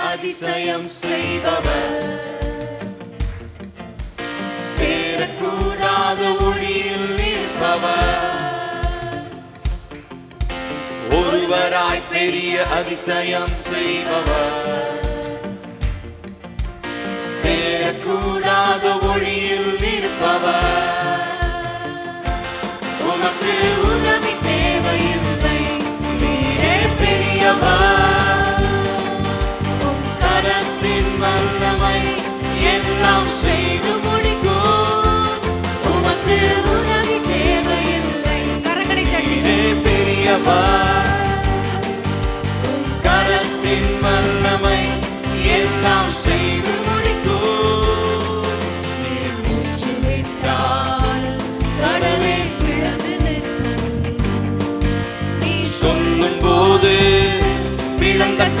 அதிசயம் செய்பவர். சேரக்கூடாத ஒளியில் நிற்பவர். ஒருவராய் பெரிய அதிசயம் செய்பவர். சேரக்கூட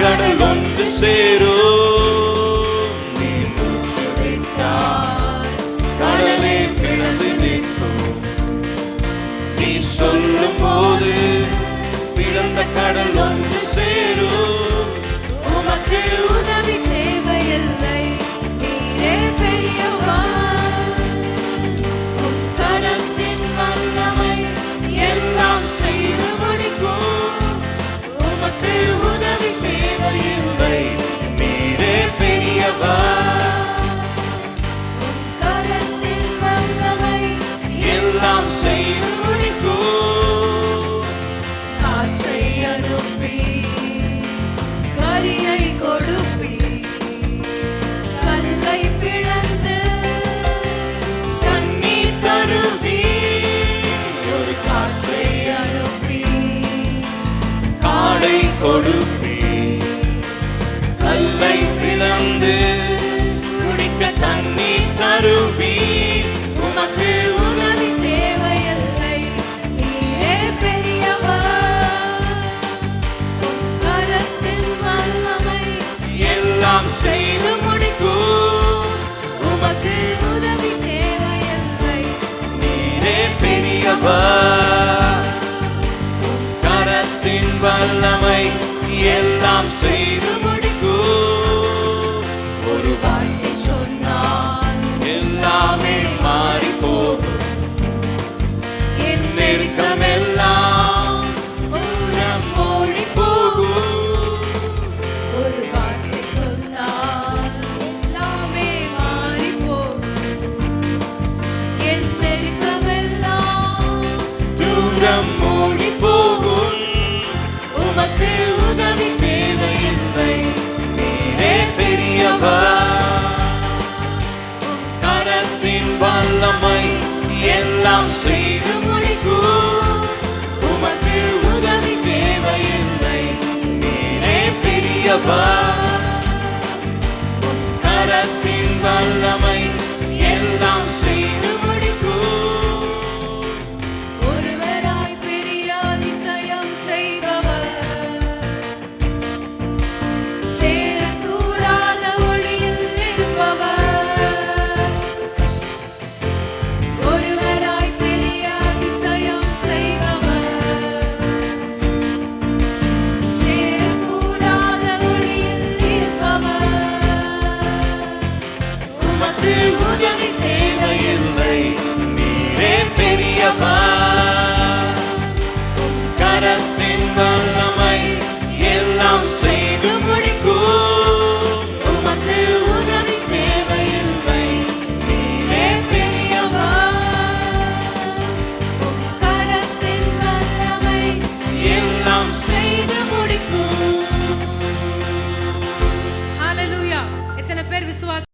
கடல் வந்து சேரும். கொடுப்பே. கல்லை பிளந்து குடிக்க தண்ணீர் தருவி. உமக்கு உதவி தேவையில்லை. நீரே பெரியவா. கரத்தின் வல்லமை. எல்லாம் செய்து முடிக்கும் உமக்கு உதவி தேவையில்லை. நீரே பெரியவா. வல்லமை எல்லாம் செய்து எல்லாம் செய்து முடிக்கும். உமக்கு உதவி தேவையில்லை. நேரே பெரியவா. கரத்தின் வல்லமை